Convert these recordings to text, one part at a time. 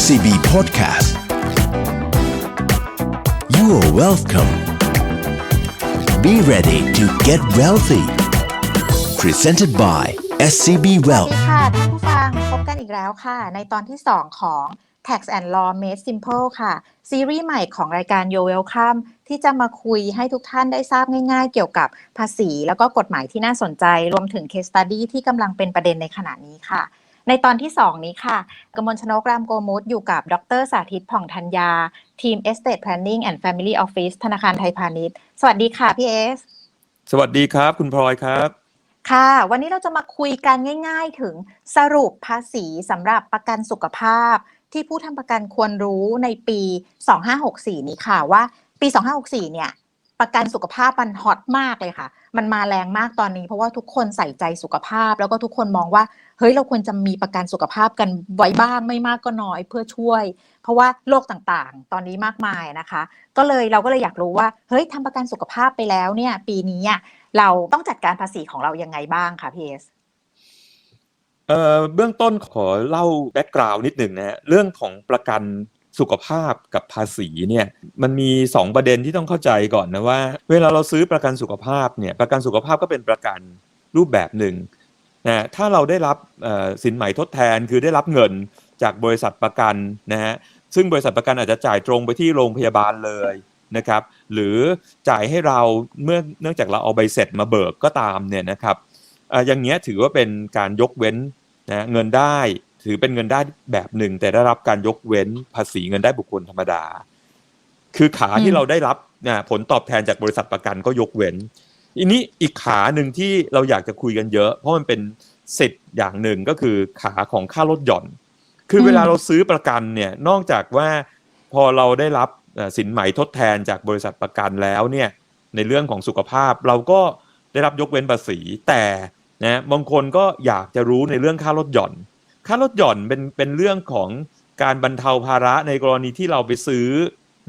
SCB Podcast You are welcome Be ready to get wealthy Presented by SCB Wealth ค่ะท่านผู้ฟังพบกันอีกแล้วค่ะ ในตอนที่ 2 ของ Tax and Law Made Simple ค่ะ ซีรีส์ใหม่ของรายการ Yo Welcome ที่จะมาคุยให้ทุกท่านได้ทราบง่ายๆ เกี่ยวกับภาษี แล้วก็กฎหมายที่น่าสนใจ รวมถึง Case Study ที่กำลังเป็นประเด็นในขณะนี้ค่ะ ในตอนที่ 2 นี้ค่ะ กมลชนกรามโกมุตอยู่กับ ดรสาธิตผ่องธัญญา ทีม Estate Planning and Family Office ธนาคารไทยพาณิชย์ สวัสดีค่ะพี่เอส สวัสดีครับ คุณพลอยครับ ค่ะ วันนี้เราจะมาคุยกันง่ายๆ ถึงสรุปภาษีสำหรับประกันสุขภาพ ที่ผู้ทำประกันควรรู้ในปี 2564 นี้ค่ะว่าปี 2564 เนี่ย ประกันสุขภาพมันฮอตมากเลยค่ะ มันมาแรงมากตอนนี้ เพราะว่าทุกคนใส่ใจสุขภาพ แล้วก็ทุกคนมองว่า เฮ้ยเราควรจะมีประกันสุขภาพกันไว้บ้างไม่มากก็น้อยเพื่อช่วย เพราะว่าโรคต่างๆ ตอนนี้มากมายนะคะ ก็เลยเราก็เลยอยากรู้ว่าเฮ้ยทำประกันสุขภาพไปแล้วเนี่ย ปีนี้เราต้องจัดการภาษีของเรายังไงบ้างคะพีเอสเอ่อเบื้องต้นขอเล่าแบ็กกราวน์นิดหนึ่งนะฮะเรื่องของประกัน สุขภาพกับภาษีเนี่ยมันมี 2 ประเด็นที่ต้องเข้าใจก่อนนะว่า เวลาเราซื้อประกันสุขภาพเนี่ยประกันสุขภาพก็เป็นประกันรูปแบบหนึ่งนะถ้าเราได้รับสินไหม่ทดแทนคือได้รับเงินจากบริษัทประกันนะฮะซึ่งบริษัทประกันอาจจะจ่ายตรงไปที่โรงพยาบาลเลยนะครับ หรือจ่ายให้เราเมื่อเนื่องจากเราเอาใบเสร็จมาเบิกก็ตามเนี่ยนะครับอ่าอย่างเงี้ยถือว่าเป็นการยกเว้นนะเงินได้ ถือเป็นเงินได้แบบหนึ่ง แต่ได้รับการยกเว้นภาษีเงินได้บุคคลธรรมดา คือขาที่เราได้รับนะผลตอบแทนจากบริษัทประกันก็ยกเว้นอันนี้อีกขาหนึ่งที่เราอยากจะคุยกันเยอะ เพราะมันเป็นสิทธิ์อย่างหนึ่งก็คือขาของค่าลดหย่อน คือเวลาเราซื้อประกันเนี่ยนอกจากว่าพอเราได้รับสินไหมทดแทนจากบริษัทประกันแล้วเนี่ยในเรื่องของสุขภาพเราก็ได้รับยกเว้นภาษีแต่นะบางคนก็อยากจะรู้ในเรื่องค่าลดหย่อน ค่าลดหย่อนเป็นเป็นเรื่องของการบรรเทาภาระในกรณีที่เราไปซื้อ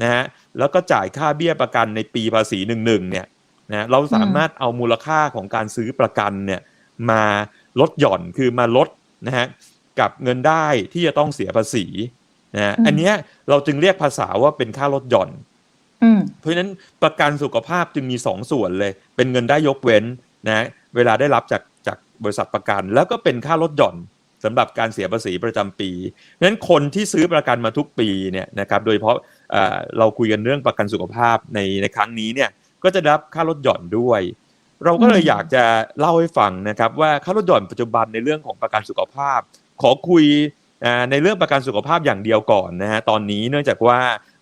นะฮะแล้วก็จ่ายค่าเบี้ยประกันในปีภาษีหนึ่งหนึ่งเนี่ยนะเราสามารถเอามูลค่าของการซื้อประกันเนี่ยมาลดหย่อนคือมาลดนะฮะกับเงินได้ที่จะต้องเสียภาษีนะฮะอืมอันเนี้ยเราจึงเรียกภาษาว่าเป็นค่าลดหย่อนอืมเพราะฉะนั้นประกันสุขภาพจึงมีสองส่วนเลย เป็นเงินได้ยกเว้นนะเวลาได้รับจากจากบริษัทประกัน แล้วก็เป็นค่าลดหย่อน สำหรับการเสียภาษีประจำปีเพราะฉะนั้นคนที่ซื้อประกันมาทุกปีเนี่ยนะครับโดยเฉพาะเอ่อเราคุยกันเรื่องประกันสุขภาพในในครั้งนี้เนี่ยก็จะได้รับค่าลดหย่อนด้วย เราก็เลยอืมอยากจะเล่าให้ฟังนะครับว่าค่าลดหย่อนปัจจุบันในเรื่องของประกันสุขภาพ ขอคุยอ่าในเรื่องประกันสุขภาพอย่างเดียวก่อนนะฮะตอนนี้เนื่องจากว่า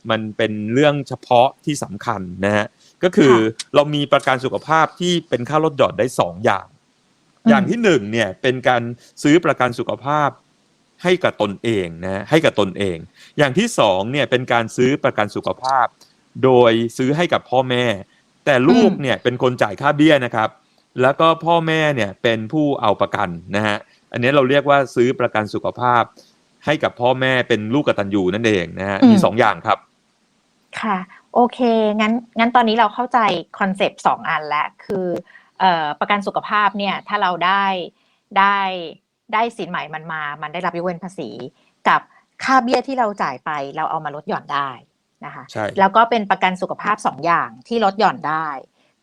มันเป็นเรื่องเฉพาะที่สำคัญนะฮะก็คือเรามีประกันสุขภาพที่เป็นค่าลดหย่อนได้สองอย่าง อืมอย่างที่หนึ่งเนี่ยเป็นการซื้อประกันสุขภาพให้กับตนเองนะฮะให้กับตนเอง อย่างที่สองเนี่ยเป็นการซื้อประกันสุขภาพ โดยซื้อให้กับพ่อแม่ แต่ลูกเนี่ยเป็นคนจ่ายค่าเบี้ยนะครับ แล้วก็พ่อแม่เนี่ยเป็นผู้เอาประกันนะฮะอันนี้เราเรียกว่าซื้อประกันสุขภาพ ให้กับพ่อแม่เป็นลูกกตัญญูนั่นเองนะฮะอืมมีสองอย่างครับ ค่ะ โอเค งั้นงั้นตอนนี้เราเข้าใจคอนเซปต์สองอันแล้วคือเอ่อ ประกันสุขภาพเนี่ยถ้าเราได้ได้ได้สินใหม่มันมา มันได้รับยกเว้นภาษี กับค่าเบี้ยที่เราจ่ายไปเราเอามาลดหย่อนได้นะคะใช่แล้วก็เป็นประกันสุขภาพสองอย่างที่ลดหย่อนได้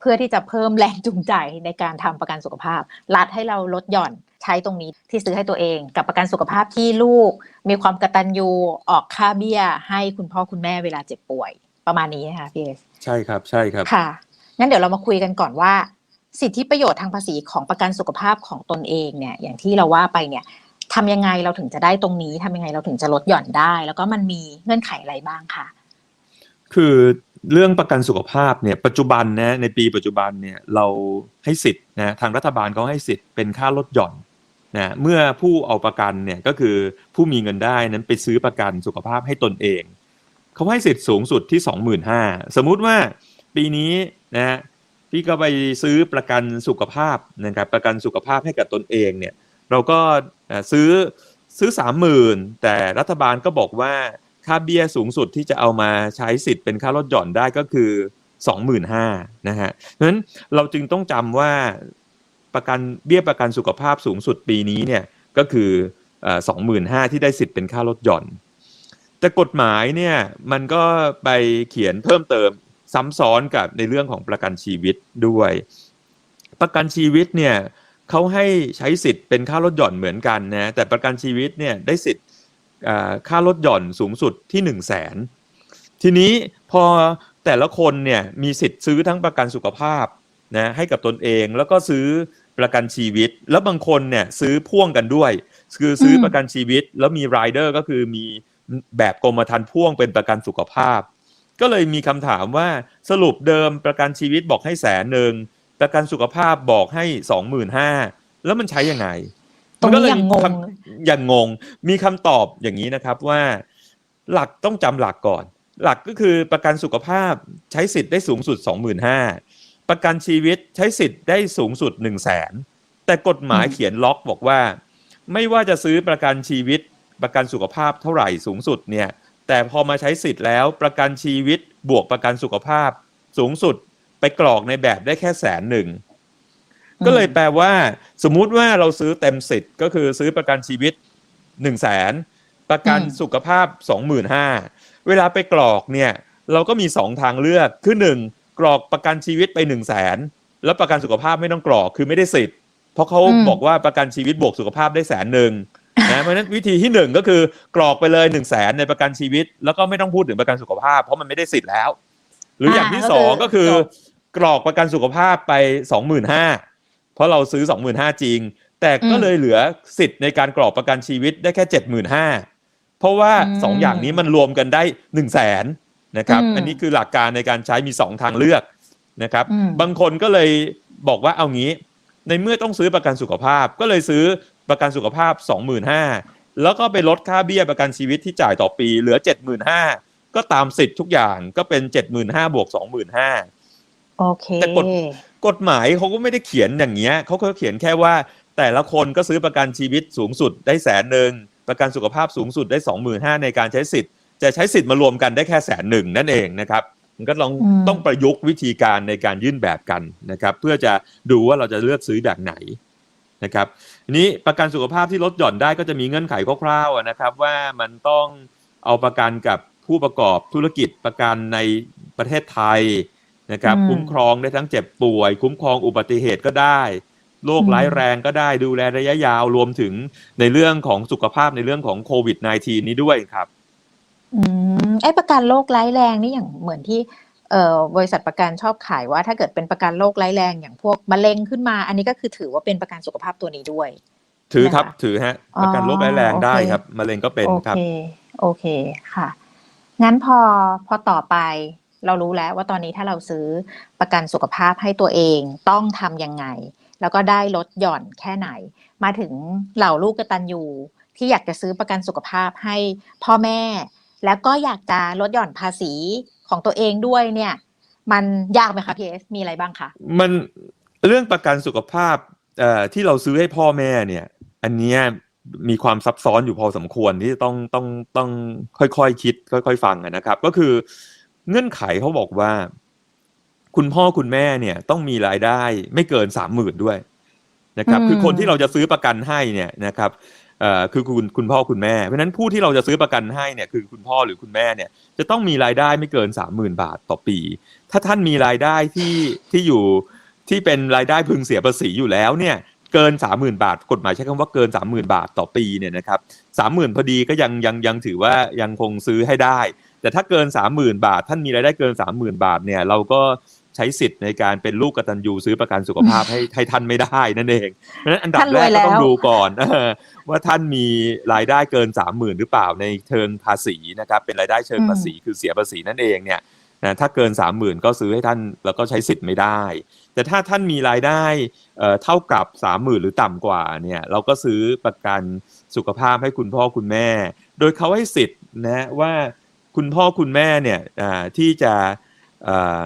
เพื่อที่จะเพิ่มแรงจูงใจในการทำประกันสุขภาพ รัฐให้เราลดหย่อนใช้ตรงนี้ที่ซื้อให้ตัวเอง กับประกันสุขภาพที่ลูก มีความกตัญญูออกค่าเบี้ย ให้คุณพ่อคุณแม่เวลาเจ็บป่วยประมาณนี้นะคะพี่เอสใช่ครับใช่ครับค่ะงั้นเดี๋ยวเรามาคุยกันก่อนว่า สิทธิประโยชน์ทางภาษีของประกันสุขภาพของตนเองเนี่ยอย่างที่เราว่าไปเนี่ยทำยังไงเราถึงจะได้ตรงนี้ทำยังไงเราถึงจะลดหย่อนได้ แล้วก็มันมีเงื่อนไขอะไรบ้างคะคือเรื่องประกันสุขภาพเนี่ยปัจจุบันนะในปีปัจจุบันเนี่ยเราให้สิทธิ์นะทางรัฐบาลเขาให้สิทธิ์เป็นค่าลดหย่อนนะเมื่อผู้เอาประกันเนี่ยก็คือผู้มีเงินได้นั้นไปซื้อประกันสุขภาพให้ตนเองเขาให้สิทธิ์สูงสุดที่ 25,000สมมุติว่าปีนี้นะ พี่ก็ไปซื้อประกันสุขภาพนะครับประกันสุขภาพให้กับตนเองเนี่ยเราก็เอ่อซื้อซื้อ30,000แต่รัฐบาลก็บอกว่าค่าเบี้ยสูงสุดที่จะเอามาใช้สิทธิ์เป็นค่าลดหย่อนได้ก็คือ 25,000นะฮะเพราะฉะนั้นเราจึงต้องจำว่าประกันเบี้ยประกันสุขภาพสูงสุดปีนี้เนี่ยก็คือสองหมื่นห้าที่ได้สิทธิ์เป็นค่าลดหย่อน แต่กฎหมายเนี่ยมันก็ไปเขียนเพิ่มเติม ซ้ำซ้อนกับในเรื่องของประกันชีวิตด้วย ประกันชีวิตเนี่ยเขาให้ใช้สิทธิ์เป็นค่ารถหย่อนเหมือนกันนะแต่ประกันชีวิตเนี่ยได้สิทธิ์อ่าค่ารถหย่อนสูงสุดที่1นึ่งแสนทีนี้พอแต่ละคนเนี่ยมีสิทธิ์ซื้อทั้งประกันสุขภาพนะให้กับตนเองแล้วก็ซื้อประกันชีวิต แล้วบางคนเนี่ยซื้อพ่วงกันด้วย คือซื้อประกันชีวิต แล้วมีรายเดอร์ก็คือมีแบบกรมธรรม์พ่วงเป็นประกันสุขภาพ ก็เลยมีคำถามว่าสรุปเดิมประกันชีวิตบอกให้แสนหนึ่งประกันสุขภาพบอกให้สองหมื่นห้าแล้วมันใช้ยังไงตรงมัก็นี้เลยยังงงคำอย่างงง มีคำตอบอย่างนี้นะครับว่า หลักต้องจำหลักก่อน หลักก็คือประกันสุขภาพใช้สิทธิ์ได้สูงสุด25,000ประกันชีวิตใช้สิทธิ์ได้สูงสุด1 0 0 0 0แสนแต่กฎหมายเขียนล็อกบอกว่า ไม่ว่าจะซื้อประกันชีวิตประกันสุขภาพเท่าไหร่สูงสุดเนี่ย แต่พอมาใช้สิทธิ์แล้วประกันชีวิตบวกประกันสุขภาพ สูงสุดไปกรอกในแบบได้แค่แสนหนึ่งก็เลยแปลว่า สมมุติว่าเราซื้อเต็มสิทธิ์ก็คือซื้อประกันชีวิต1นึ่งแสนประกันอืมสุขภาพ25,000เวลาไปกรอกเนี่ย เราก็มี2ทางเลือกคือ1กรอกประกันชีวิตไป1นึ่งแสนแล้วประกันสุขภาพไม่ต้องกรอกคือไม่ได้สิทธิ์เพราะเขาอืมบอกว่าประกันชีวิตบวกสุขภาพได้แสนหนึ่ง นะเพราะฉะนั้นวิธีที่หนึ่งก็คือกรอกไปเลย1นึ่งแสนในประกันชีวิต แล้วก็ไม่ต้องพูดถึงประกันสุขภาพ เพราะมันไม่ได้สิทธิ์แล้ว หรืออย่างที่สองก็คือจบกรอกประกันสุขภาพไปสองหมื่นห้าเพราะเราซื้อสองหมื่นห้าจริง แต่ก็อืมเลยเหลือสิทธิ์ในการกรอกประกันชีวิตได้แค่เจ็ดหมื่นห้าเพราะว่าอืมสองอย่างนี้มันรวมกันได้หนึ่งแสนนะครับอืมอันนี้คือหลักการในการใช้มีสองทางเลือกนะครับอืมบางคนก็เลยบอกว่าเอางี้ ในเมื่อต้องซื้อประกันสุขภาพก็เลยซื้อ ประกันสุขภาพ 25,000แล้วก็ไปลดค่าเบี้ยประกันชีวิตที่จ่ายต่อปีเหลือ 75,000ก็ตามสิทธิ์ทุกอย่างก็เป็น 75,000บวก25,000โอเคแต่กฎกฎหมายเขาก็ไม่ได้เขียนอย่างเงี้ยเขาก็เขียนแค่ว่า แต่ละคนก็ซื้อประกันชีวิตสูงสุดได้แสนหนึ่งประกันสุขภาพสูงสุดได้ 25,000ในการใช้สิทธิ์ จะใช้สิทธิ์มารวมกันได้แค่แสนหนึ่งนั่นเองนะครับมันก็ลองอืมต้องประยุกต์วิธีการในการยื่นแบบกันนะครับ เพื่อจะดูว่าเราจะเลือกซื้อแบบไหนนะครับ ทีนี้ประกันสุขภาพที่ลดหย่อนได้ก็จะมีเงื่อนไขคร่าวๆอะนะครับว่ามันต้องเอาประกันกับผู้ประกอบธุรกิจประกันในประเทศไทยนะครับอืมคุ้มครองได้ทั้งเจ็บป่วย คุ้มครองอุบัติเหตุก็ได้โรคอืมร้ายแรงก็ได้ดูแลระยะยาวรวมถึงในเรื่องของสุขภาพในเรื่องของโควิด -19 นี้ด้วยครับ อืมไอ้ประกันโรคร้ายแรงนี่อย่างเหมือนที่เอ่อ บริษัทประกันชอบขายว่าถ้าเกิดเป็นประกันโรคร้ายแรงอย่างพวกมะเร็งขึ้นมา อันนี้ก็คือถือว่าเป็นประกันสุขภาพตัวนี้ด้วย ถือครับนะคะถือฮะอ๋อประกันโรคร้ายแรงได้โอเคครับมะเร็งก็เป็นโอครับเคโอเคค่ะ งั้นพอพอต่อไปเรารู้แล้วว่าตอนนี้ถ้าเราซื้อประกันสุขภาพให้ตัวเองต้องทำยังไง แล้วก็ได้ลดหย่อนแค่ไหน มาถึงเหล่าลูกกตัญญูที่อยากจะซื้อประกันสุขภาพให้พ่อแม่ แล้วก็อยากจะลดหย่อนภาษี ของตัวเองด้วยเนี่ย มันยากไหมคะพีเอสมีอะไรบ้างคะมันเรื่องประกันสุขภาพเอ่อที่เราซื้อให้พ่อแม่เนี่ย อันเนี้ยมีความซับซ้อนอยู่พอสมควรที่ต้องต้องต้องค่อยๆคคิด ค่อย ๆ ฟังอะนะครับ ก็คือเงื่อนไขเขาบอกว่า คุณพ่อคุณแม่เนี่ย ต้องมีรายได้ไม่เกินสามหมื่นด้วยนะครับอืมคือคนที่เราจะซื้อประกันให้เนี่ยนะครับเอ่อ คือคุณคุณพ่อคุณแม่ เพราะฉะนั้นผู้ที่เราจะซื้อประกันให้เนี่ยคือคุณพ่อหรือคุณแม่เนี่ยจะต้องมีรายได้ไม่เกินสามหมื่นบาทต่อปี ถ้าท่านมีรายได้ที่ที่อยู่ที่เป็นรายได้พึงเสียภาษีอยู่แล้วเนี่ยเกินสามหมื่นบาท กฎหมายใช้คำว่าเกินสามหมื่นบาทต่อปีเนี่ยนะครับสามหมื่นพอดีก็ยังยังยังถือว่ายังคงซื้อให้ได้ แต่ถ้าเกินสามหมื่นบาท ท่านมีรายได้เกินสามหมื่นบาทเนี่ยเราก็ ใช้สิทธิ์ในการเป็นลูกกตัญญูซื้อประกันสุขภาพให้ให้ท่านไม่ได้นั่นเองเพราะฉะนั้นอันดับท่านรแรวยกแล้ก็วต้องดูก่อนเออว่าท่านมีรายได้เกินสามหมื่นหรือเปล่าในเชิงภาษีนะครับเป็นรายได้เชิงภาษีคือเสียภาษีนั่นเองเนี่ยนะถ้าเกินสามหมื่นก็ซื้อให้ท่านแล้วก็ใช้สิทธิ์ไม่ได้ แต่ถ้าท่านมีรายได้เอ่อเท่ากับสามหมื่นหรือต่ำกว่าเนี่ยเราก็ซื้อประกันสุขภาพให้คุณพ่อคุณแม่ โดยเขาให้สิทธิ์นะว่าคุณพ่อคุณแม่เนี่ยอ่าที่จะอ่า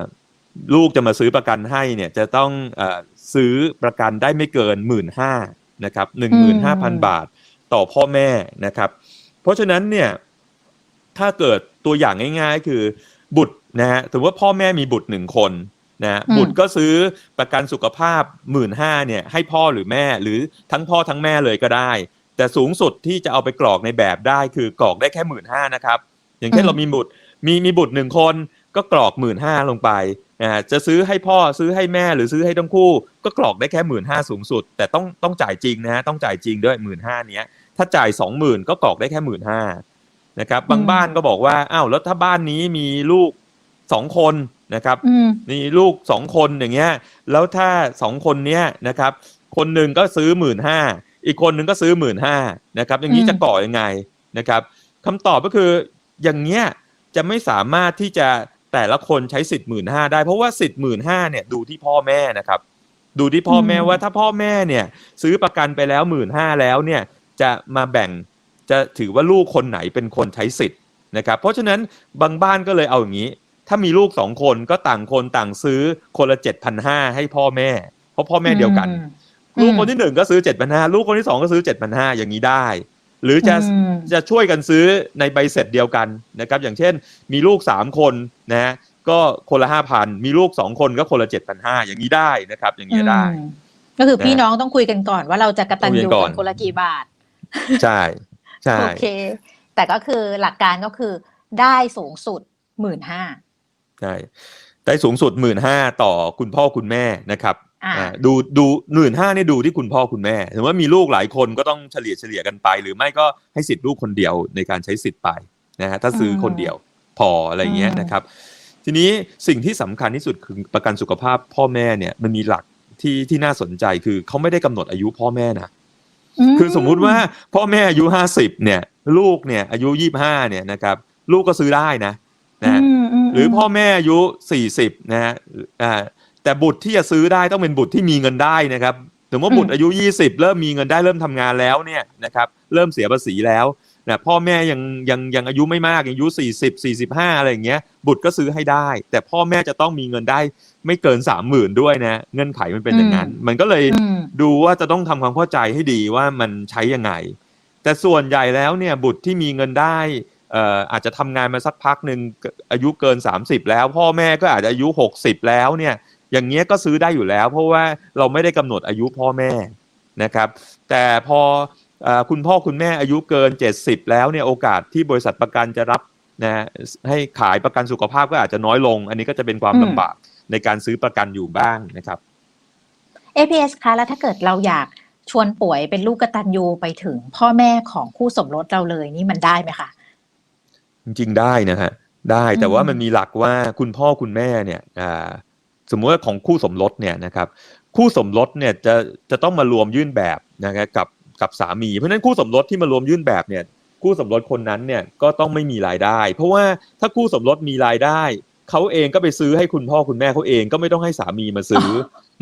ลูกจะมาซื้อประกันให้เนี่ยจะต้องอาซื้อประกันได้ไม่เกินหมื่นห้านะครับหนึ่งหมื่นห้าพันบาทต่อพ่อแม่นะครับ เพราะฉะนั้นเนี่ยถ้าเกิดตัวอย่างง่ายๆ คือบุตรนะฮะถือว่าพ่อแม่มีบุตรหนึ่งคนนะฮะอืมบุตรก็ซื้อประกันสุขภาพหมื่นห้าเนี่ยให้พ่อหรือแม่หรือทั้งพ่อทั้งแม่เลยก็ได้ แต่สูงสุดที่จะเอาไปกรอกในแบบได้คือกรอกได้แค่หมื่นห้านะครับ อย่างเช่นอืมเรามีบุตรมีมีบุตรหนึ่งคนก็กรอกหมื่นห้าลงไป อ่าจะซื้อให้พ่อซื้อให้แม่หรือซื้อให้ทั้งคู่ ก็กรอกได้แค่หมื่นห้าสูงสุด แต่ต้องต้องจ่ายจริงนะฮะต้องจ่ายจริงด้วยหมื่นห้าเนี้ยถ้าจ่ายสองหมื่นก็กรอกได้แค่หมื่นห้านะครับบางอืมบ้านก็บอกว่าอ้าวแล้วถ้าบ้านนี้มีลูกสองคนนะครับอืมมีลูกสองคนอย่างเงี้ยแล้วถ้าสองคนเนี้ยนะครับ คนหนึ่งก็ซื้อหมื่นห้าอีกคนหนึ่งก็ซื้อหมื่นห้านะครับ อย่างนี้อืมจะก่อยังไงนะครับคำตอบก็คืออย่างเงี้ยจะไม่สามารถที่จะ แต่ละคนใช้สิทธิ์หมื่นห้าได้ เพราะว่าสิทธิ์หมื่นห้าเนี่ยดูที่พ่อแม่นะครับ ดูที่พ่อแม่ว่าถ้าพ่อแม่เนี่ย ซื้อประกันไปแล้วหมื่นห้าแล้วเนี่ยจะมาแบ่งจะถือว่าลูกคนไหนเป็นคนใช้สิทธิ์นะครับ เพราะฉะนั้นบางบ้านก็เลยเอาอย่างนี้ ถ้ามีลูกสองคนก็ต่างคนต่างซื้อคนละเจ็ดพันห้าให้พ่อแม่ เพราะพ่อแม่เดียวกันอืมลูกคนที่หนึ่งก็ซื้อเจ็ดพันห้าลูกคนที่สองก็ซื้อเจ็ดพันห้าอย่างนี้ได้ หรือจะอืมจะช่วยกันซื้อในใบเสร็จเดียวกันนะครับ อย่างเช่น มีลูกสามคนนะฮะก็คนละห้าพันมีลูกสองคนก็คนละเจ็ดพันห้าอย่างนี้ได้นะครับ อย่างนี้ได้อืมก็คือพี่นะน้องต้องคุยกันก่อนว่าเราจะกระตันคุยยูกันก่อนกันคนละกี่บาท ใช่ใช่โอเค แต่ก็คือหลักการก็คือได้สูงสุดหมื่นห้าใช่ได้สูงสุดหมื่นห้าต่อคุณพ่อคุณแม่นะครับอ่าอ่า ดูดูหมื่นห้านี่ดูที่คุณพ่อคุณแม่ถือว่ามีลูกหลายคนก็ต้องเฉลี่ยเฉลี่ยกันไป หรือไม่ก็ให้สิทธิ์ลูกคนเดียวในการใช้สิทธิ์ไปนะฮะถ้าซื้อคนเดียวพออะไรอย่างเงี้ยนะครับ ทีนี้สิ่งที่สำคัญที่สุดคือประกันสุขภาพพ่อแม่เนี่ยมันมีหลักที่ที่น่าสนใจคือเขาไม่ได้กำหนดอายุพ่อแม่นะคือสมมุติว่าพ่อแม่อายุห้าสิบเนี่ย ลูกเนี่ยอายุยี่ห้าเนี่ยนะครับลูกก็ซื้อได้นะนะฮะมมหรือพ่อแม่อายุสี่สิบนะฮะอ่า แต่บุตรที่จะซื้อได้ต้องเป็นบุตรที่มีเงินได้นะครับสมมติว่าบุตรอายุยี่สิบเริ่มมีเงินได้เริ่มทำงานแล้วเนี่ยนะครับเริ่มเสียภาษีแล้วนะพ่อแม่ยังยังยังอายุไม่มากยังอายุสี่สิบสี่สิบห้าอะไรอย่างเงี้ยบุตรก็ซื้อให้ได้ แต่พ่อแม่จะต้องมีเงินได้ไม่เกินสามหมื่นด้วยนะเงื่อนไขมันเป็นอย่างนั้น มันก็เลยอืมดูว่าจะต้องทำความเข้าใจให้ดีว่ามันใช้ยังไง แต่ส่วนใหญ่แล้วเนี่ยบุตรที่มีเงินได้เอ่ออาจจะทำงานมาสักพักหนึ่งอายุเกิน 30 แล้ว พ่อแม่ก็อาจจะอายุ 60 แล้วเนี่ย อย่างเงี้ยก็ซื้อได้อยู่แล้ว เพราะว่าเราไม่ได้กำหนดอายุพ่อแม่นะครับ แต่พอเออคุณพ่อคุณแม่อายุเกิน 70 แล้วเนี่ยโอกาสที่บริษัทประกันจะรับนะให้ขายประกันสุขภาพก็อาจจะน้อยลง อันนี้ก็จะเป็นความอืมลำบากในการซื้อประกันอยู่บ้างนะครับ APS คะแล้วถ้าเกิดเราอยากชวนป่วยเป็นลูกกตัญญูไปถึงพ่อแม่ของคู่สมรสเราเลยนี่มันได้ไหมคะจริงๆได้นะฮะได้แต่อืมว่ามันมีหลักว่าคุณพ่อคุณแม่เนี่ยอ่า สมมติว่าของคู่สมรสเนี่ยนะครับคู่สมรสเนี่ยจะจะต้องมารวมยื่นแบบนะครับกับกับสามี เพราะฉะนั้นคู่สมรสที่มารวมยื่นแบบเนี่ยคู่สมรสคนนั้นเนี่ยก็ต้องไม่มีรายได้ เพราะว่าถ้าคู่สมรสมีรายได้เขาเองก็ไปซื้อให้คุณพ่อคุณแม่เขาเองก็ไม่ต้องให้สามีมาซื้อ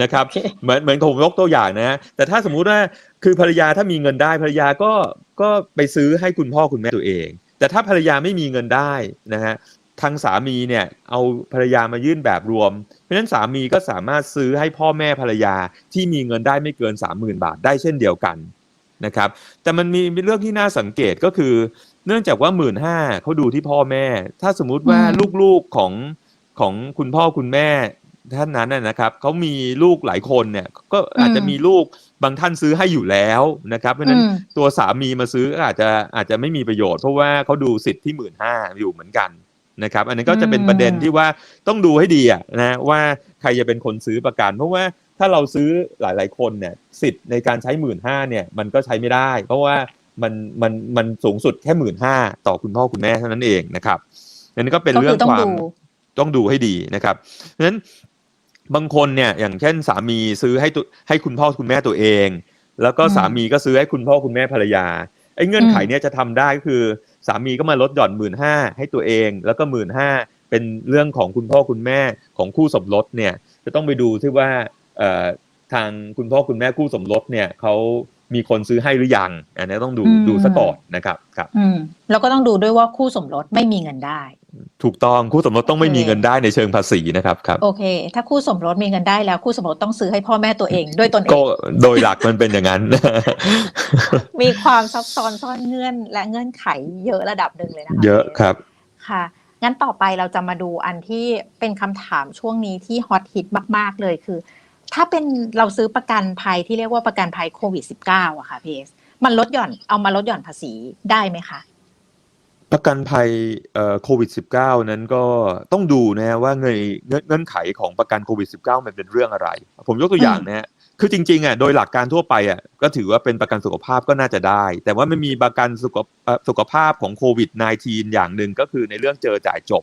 นะครับโอเคเหมือนเหมือนผมยกตัวอย่างนะแต่ถ้าสมมุติว่าคือภรรยาถ้ามีเงินได้ภรรยาก็ก็ไปซื้อให้คุณพ่อคุณแม่ตัวเอง แต่ถ้าภรรยาไม่มีเงินได้นะฮะ ทางสามีเนี่ยเอาภรรยามายื่นแบบรวม เพราะฉะนั้นสามีก็สามารถซื้อให้พ่อแม่ภรรยาที่มีเงินได้ไม่เกิน 30,000 บาทได้เช่นเดียวกันนะครับแต่มันมีเรื่องที่น่าสังเกตก็คือ เนื่องจากว่าหมื่นห้าเขาดูที่พ่อแม่ ถ้าสมมุติว่าอืมลูกๆของของคุณพ่อคุณแม่ท่านนั้นนะนะครับเขามีลูกหลายคนเนี่ยก็อาจจะมีลูกบางท่านซื้อให้อยู่แล้วนะครับเพราะฉะนั้นอืมตัวสามีมาซื้อก็อาจจะอาจจะไม่มีประโยชน์เพราะว่าเขาดูสิทธิ์ที่หมื่นห้าอยู่เหมือนกัน นะครับอันนี้ก็จะเป็นประเด็นที่ว่าต้องดูให้ดีอะนะว่าใครจะเป็นคนซื้อประกัน เพราะว่าถ้าเราซื้อหลาย ๆ คนเนี่ยสิทธิ์ในการใช้หมื่นห้าเนี่ยมันก็ใช้ไม่ได้ เพราะว่ามันมันมันสูงสุดแค่หมื่นห้าต่อคุณพ่อคุณแม่เท่านั้นเองนะครับอันนี้ก็เป็นก็เรื่คือองต้องความดูต้องดูให้ดีนะครับเพราะฉะนั้นบางคนเนี่ยอย่างเช่นสามีซื้อให้ตัวให้คุณพ่อคุณแม่ตัวเอง แล้วก็อืมสามีก็ซื้อให้คุณพ่อคุณแม่ภรรยาไอ้เงื่อนไขเนี่ยจะทำได้ก็คือ สามีก็มาลดหย่อนหมื่นห้าให้ตัวเอง แล้วก็หมื่นห้าเป็นเรื่องของคุณพ่อคุณแม่ของคู่สมรสเนี่ยจะต้องไปดูที่ว่าทางคุณพ่อคุณแม่คู่สมรสเนี่ยเขา มีคนซื้อให้หรือยังอันนี้ต้องดูอืมดูซะก่อนนะครับครับอืมแล้วก็ต้องดูด้วยว่าคู่สมรสไม่มีเงินได้ ถูกต้องคู่สมรสต้องไม่มีโอเคเงินได้ในเชิงภาษีนะครับครับโอเค ถ้าคู่สมรสมีเงินได้แล้วคู่สมรสต้องซื้อให้พ่อแม่ตัวเองด้วยตนเอก็งโดยหลักมันเป็นอย่างนั้น มีความซับซ้อนซ่อนเงื่อนและเงื่อนไขเยอะระดับหนึ่งเลยนะคะเยอะครับค่ะงั้นต่อไปเราจะมาดูอันที่เป็นคำถามช่วงนี้ที่ฮอตฮิตมาก ๆ เลยคือ ถ้าเป็นเราซื้อประกันภัยที่เรียกว่าประกันภัยโควิด -19 อะค่ะพีเอสมันลดหย่อนเอามาลดหย่อนภาษีได้ไหมคะ ประกันภัยเอ่อโควิด -19 นั้นก็ต้องดูนะฮะว่าเงยเงื่อนเงื่อนไขของประกันโควิด -19 มันเป็นเรื่องอะไร ผมยกตัวอย่างนะฮะคือจริงๆอะโดยหลักการทั่วไปอะก็ถือว่าเป็นประกันสุขภาพก็น่าจะได้ แต่ว่ามันมีประกันสุขเอ่อสุขภาพของโควิด -19 อย่างหนึ่งก็คือในเรื่องเจอจ่ายจบ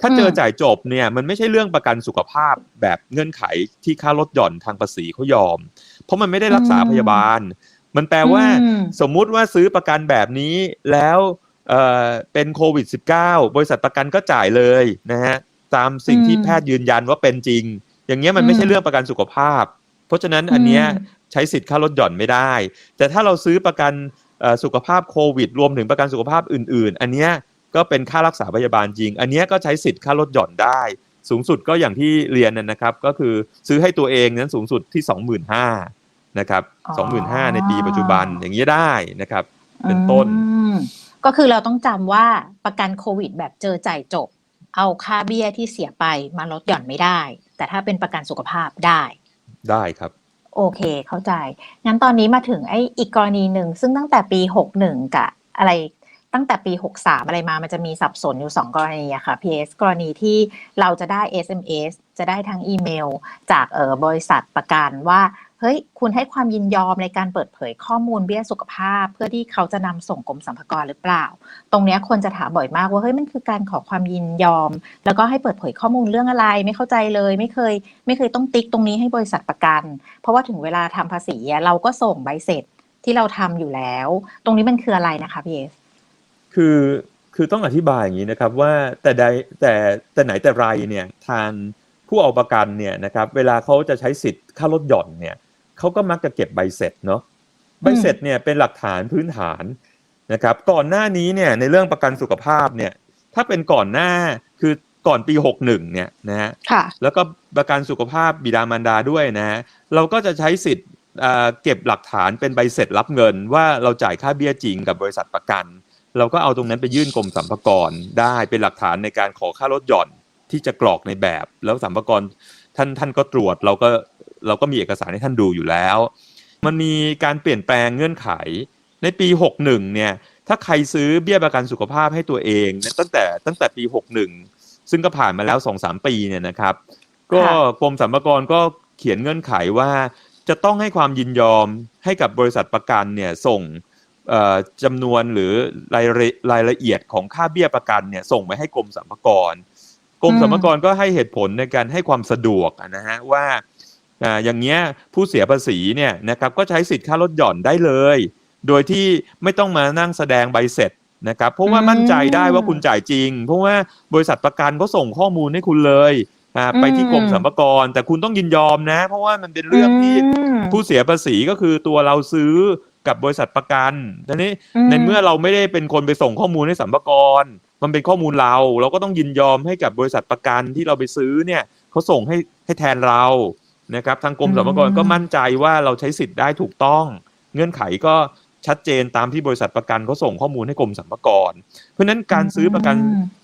ถ้าเจอจ่ายจบเนี่ยมันไม่ใช่เรื่องประกันสุขภาพแบบเงื่อนไขที่ค่าลดหย่อนทางภาษีเขายอม เพราะมันไม่ได้รักษาพยาบาล มันแปลว่าอืมสมมุติว่าซื้อประกันแบบนี้แล้วเอ่อเป็นโควิด -19 บริษัทประกันก็จ่ายเลยนะฮะตามสิ่งที่อืมแพทย์ยืนยันว่าเป็นจริง อย่างเงี้ยมันไม่ใช่อืมเรื่องประกันสุขภาพ เพราะฉะนั้นอันเนี้ยอืมใช้สิทธิ์ค่าลดหย่อนไม่ได้ แต่ถ้าเราซื้อประกันเอ่อสุขภาพโควิด รวมถึงประกันสุขภาพอื่น ๆ อันเนี้ย ก็เป็นค่ารักษาพยาบาลจริง อันเนี้ยก็ใช้สิทธิ์ค่าลดหย่อนได้ สูงสุดก็อย่างที่เรียนนะนะครับ ก็คือซื้อให้ตัวเองนั้นสูงสุดที่ 25,000นะครับอ๋อ25,000ในปีปัจจุบันอย่างนี้ยได้นะครับ เป็นต้นอืมก็คือเราต้องจำว่าประกันโควิดแบบเจอจ่ายจบ เอาค่าเบี้ยที่เสียไปมาลดหย่อนไม่ได้ แต่ถ้าเป็นประกันสุขภาพได้ได้ครับโอเค เข้าใจ งั้นตอนนี้มาถึงไอ้อีกกรณีหนึ่ง ซึ่งตั้งแต่ปี 61 กับอะไร ตั้งแต่ปี 63 อะไรมา มันจะมีสับสนอยู่ 2 กรณีอะค่ะ PS กรณีที่เราจะได้ SMS จะได้ทางอีเมล จากเออบริษัทประกันว่า เฮ้ย คุณให้ความยินยอมในการเปิดเผยข้อมูลเบี้ยสุขภาพ เพื่อที่เขาจะนำส่งกรมสรรพากรหรือเปล่า ตรงนี้คนจะถามบ่อยมากว่า เฮ้ย มันคือการขอความยินยอม แล้วก็ให้เปิดเผยข้อมูลเรื่องอะไร ไม่เข้าใจเลย ไม่เคย ไม่เคยต้องติ๊กตรงนี้ให้บริษัทประกัน เพราะว่าถึงเวลาทำภาษีเราก็ส่งใบเสร็จที่เราทำอยู่แล้ว ตรงนี้มันคืออะไรนะคะพี่เอส คือคือต้องอธิบายอย่างนี้นะครับว่าแต่ใดแต่แต่ไหนแต่ไรเนี่ยทางผู้เอาประกันเนี่ยนะครับเวลาเขาจะใช้สิทธิ์ค่าลดหย่อนเนี่ยเขาก็มักจะเก็บใบเสร็จเนาะใบเสร็จเนี่ยเป็นหลักฐานพื้นฐานนะครับก่อนหน้านี้เนี่ยในเรื่องประกันสุขภาพเนี่ยถ้าเป็นก่อนหน้าคือก่อนปี61เนี่ยนะฮะค่ะแล้วก็ประกันสุขภาพบิดามารดาด้วยนะฮะเราก็จะใช้สิทธิ์อ่าเก็บหลักฐานเป็นใบเสร็จรับเงินว่าเราจ่ายค่าเบี้ยจริงกับบริษัทประกัน เราก็เอาตรงนั้นไปยื่นกรมสรรพากรได้เป็นหลักฐานในการขอค่าลดหย่อนที่จะกรอกในแบบ แล้วสรรพากรท่านท่านก็ตรวจเราก็เราก็มีเอกสารให้ท่านดูอยู่แล้ว มันมีการเปลี่ยนแปลงเงื่อนไข ในปี 61 เนี่ย ถ้าใครซื้อเบี้ยประกันสุขภาพให้ตัวเองเนี่ยตั้งแต่ตั้งแต่ปี 61 ซึ่งก็ผ่านมาแล้ว 2-3 ปีเนี่ยนะครับ ก็ค่ะกรมสรรพากรก็เขียนเงื่อนไขว่าจะต้องให้ความยินยอมให้กับบริษัทประกันเนี่ยส่งเอ่อ จำนวนหรือรายละรายละเอียดของค่าเบี้ยประกันเนี่ยส่งไปให้กรมสรรพากรกรมสรรพากรก็ให้เหตุผลในการให้ความสะดวกอะนะฮะว่าอ่าอย่างเงี้ยผู้เสียภาษีเนี่ยนะครับก็ใช้สิทธิ์ค่าลดหย่อนได้เลย โดยที่ไม่ต้องมานั่งแสดงใบเสร็จนะครับเพราะว่ามั่นใจได้ว่าคุณจ่ายจริง เพราะว่าบริษัทประกันเขาส่งข้อมูลให้คุณเลยอ่าไปที่กรมสรรพากรแต่คุณต้องยินยอมนะ เพราะว่ามันเป็นเรื่องที่มผู้เสียภาษีก็คือตัวเราซื้อ กับบริษัทประกันทีนี้ในเมื่อเราไม่ได้เป็นคนไปส่งข้อมูลให้สัมภากรมันเป็นข้อมูลเรา เราก็ต้องยินยอมให้กับบริษัทประกันที่เราไปซื้อเนี่ยเขาส่งให้ให้แทนเรานะครับทางกรมสรรพากรก็มั่นใจว่าเราใช้สิทธิ์ได้ถูกต้อง เงื่อนไขก็ชัดเจนตามที่บริษัทประกันเขาส่งข้อมูลให้กรมสรรพากร เพราะนั้นการซื้อประกัน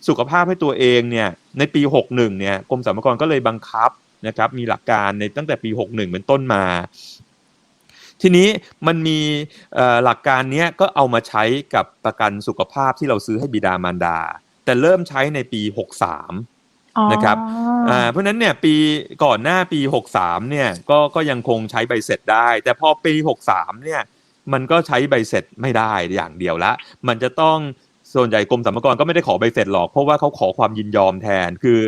สุขภาพให้ตัวเองเนี่ยในปี 61เนี่ยกรมสรรพากรก็เลยบังคับนะครับมีหลักการในตั้งแต่ปี 61 เป็นต้นมา ทีนี้มันมีเอ่อหลักการเนี้ยก็เอามาใช้กับประกันสุขภาพที่เราซื้อให้บิดามารดา แต่เริ่มใช้ในปี 63อ๋อนะครับอ่าเพราะฉะนั้นเนี่ยปีก่อนหน้าปี 63 เนี่ยก็ก็ยังคงใช้ใบเสร็จได้ แต่พอปี 63 เนี่ยมันก็ใช้ใบเสร็จไม่ได้อย่างเดียวละ มันจะต้องส่วนใหญ่กรมสรรพากรก็ไม่ได้ขอใบเสร็จหรอก เพราะว่าเขาขอความยินยอมแทน คือ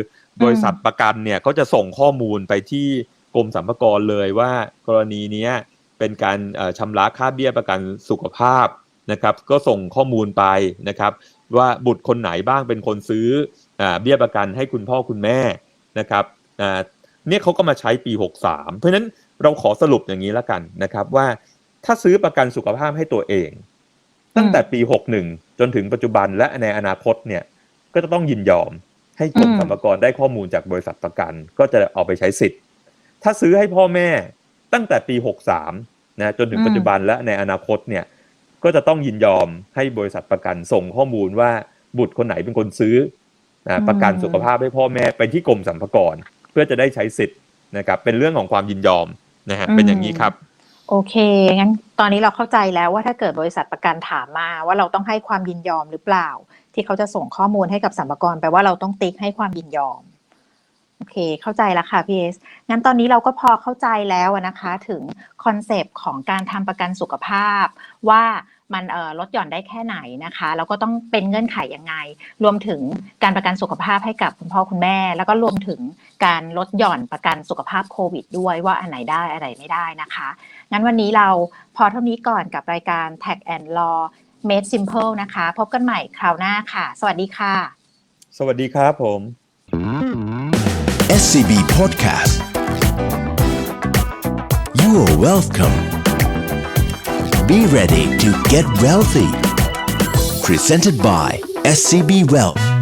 บริษัทประกันเนี่ยเขาจะส่งข้อมูลไปที่กรมสรรพากรเลยว่ากรณีเนี้ย เป็นการเอ่อชำระค่าเบี้ยประกันสุขภาพนะครับก็ส่งข้อมูลไปนะครับ ว่าบุตรคนไหนบ้างเป็นคนซื้ออ่าเบี้ยประกันให้คุณพ่อคุณแม่นะครับอ่าเนี่ยเขาก็มาใช้ปี 63 เพราะฉะนั้นเราขอสรุปอย่างนี้แล้วกันนะครับว่าถ้าซื้อประกันสุขภาพให้ตัวเอง ตั้งแต่ปี 61 จนถึงปัจจุบันและในอนาคตเนี่ยก็จะต้องยินยอมให้กรมอืมสรรพากรได้ข้อมูลจากบริษัทประกัน ก็จะเอาไปใช้สิทธิ์ ถ้าซื้อให้พ่อแม่ ตั้งแต่ปี 63นะจนถึงปัจจุบันและในอนาคตเนี่ยก็จะต้องยินยอมให้บริษัทประกันส่งข้อมูลว่าบุตรคนไหนเป็นคนซื้อนะประกันสุขภาพให้พ่อแม่ไปที่กรมสรรพากรเพื่อจะได้ใช้สิทธิ์นะครับเป็นเรื่องของความยินยอมนะฮะเป็นอย่างนี้ครับโอเค งั้นตอนนี้เราเข้าใจแล้วว่าถ้าเกิดบริษัทประกันถามมาว่าเราต้องให้ความยินยอมหรือเปล่า ที่เขาจะส่งข้อมูลให้กับสัมภาระแปลว่าเราต้องติ๊กให้ความยินยอมโอเค เข้าใจแล้วค่ะพี่เอสงั้นตอนนี้เราก็พอเข้าใจแล้วนะคะถึงคอนเซปต์ของการทำประกันสุขภาพ ว่ามันลดหย่อนได้แค่ไหนนะคะแล้วก็ต้องเป็นเงื่อนไขยังไง รวมถึงการประกันสุขภาพให้กับคุณพ่อคุณแม่ แล้วก็รวมถึงการลดหย่อนประกันสุขภาพโควิด ด้วยว่าอันไหนได้อันไหนไม่ได้นะคะ งั้นวันนี้เราพอเท่านี้ก่อนกับรายการ Tag and Law Made Simple นะคะ พบกันใหม่คราวหน้าค่ะ สวัสดีค่ะ สวัสดีครับผม SCB Podcast. You are welcome. Be ready to get wealthy. Presented by SCB Wealth